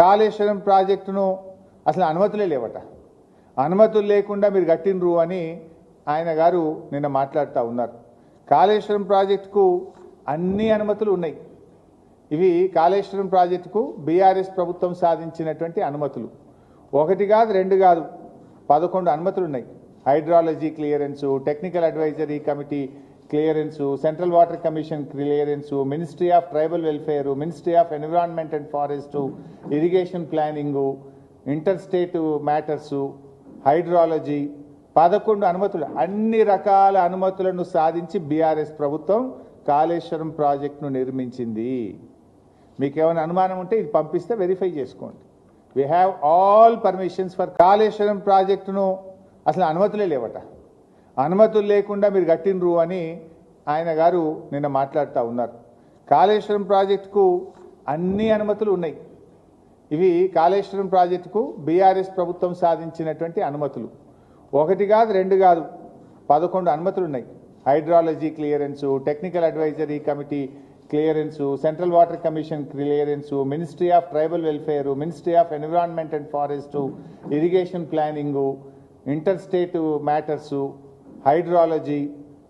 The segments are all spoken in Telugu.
కాళేశ్వరం ప్రాజెక్టును అసలు అనుమతులే లేవట. అనుమతులు లేకుండా మీరు కట్టినరు అని ఆయన గారు నిన్న మాట్లాడుతూ ఉన్నారు. కాళేశ్వరం ప్రాజెక్టుకు అన్ని అనుమతులు ఉన్నాయి. ఇవి కాళేశ్వరం ప్రాజెక్టుకు బీఆర్ఎస్ ప్రభుత్వం సాధించినటువంటి అనుమతులు. ఒకటి కాదు రెండు కాదు పదకొండు అనుమతులు ఉన్నాయి. Hydrology clearance technical advisory committee clearance central water commission clearance ministry of tribal welfare ministry of environment and forest irrigation planning inter state matters hydrology పదకొండు అనుమతులు అన్ని రకాల అనుమతులను సాధించి బీఆర్ఎస్ ప్రభుత్వం కాళేశ్వరం ప్రాజెక్టును నిర్మించింది. మీకు ఏమైనా అనుమానం ఉంటే ఇది పంపిస్తే వెరిఫై చేసుకోండి. We have all permissions for Kaleshwaram ప్రాజెక్టును అసలు అనుమతులే లేవట. అనుమతులు లేకుండా మీరు కట్టినరు అని ఆయన గారు నిన్న మాట్లాడుతూ ఉన్నారు. కాళేశ్వరం ప్రాజెక్టుకు అన్ని అనుమతులు ఉన్నాయి. ఇవి కాళేశ్వరం ప్రాజెక్టుకు బీఆర్ఎస్ ప్రభుత్వం సాధించినటువంటి అనుమతులు. ఒకటి కాదు రెండు కాదు పదకొండు అనుమతులు ఉన్నాయి. Hydrology clearance technical advisory committee clearance central water commission clearance ministry of tribal welfare ministry of environment and forest irrigation planning inter state matters hydrology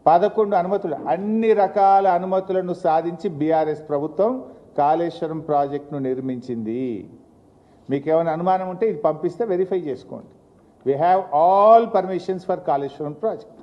పదకొండు అనుమతులు అన్ని రకాల అనుమతులను సాధించి బీఆర్ఎస్ ప్రభుత్వం కాళేశ్వరం ప్రాజెక్టును నిర్మించింది. మీకు ఏమైనా అనుమానం ఉంటే ఇది పంపిస్తే వెరిఫై చేసుకోండి. We have all permissions for Kaleshwaram project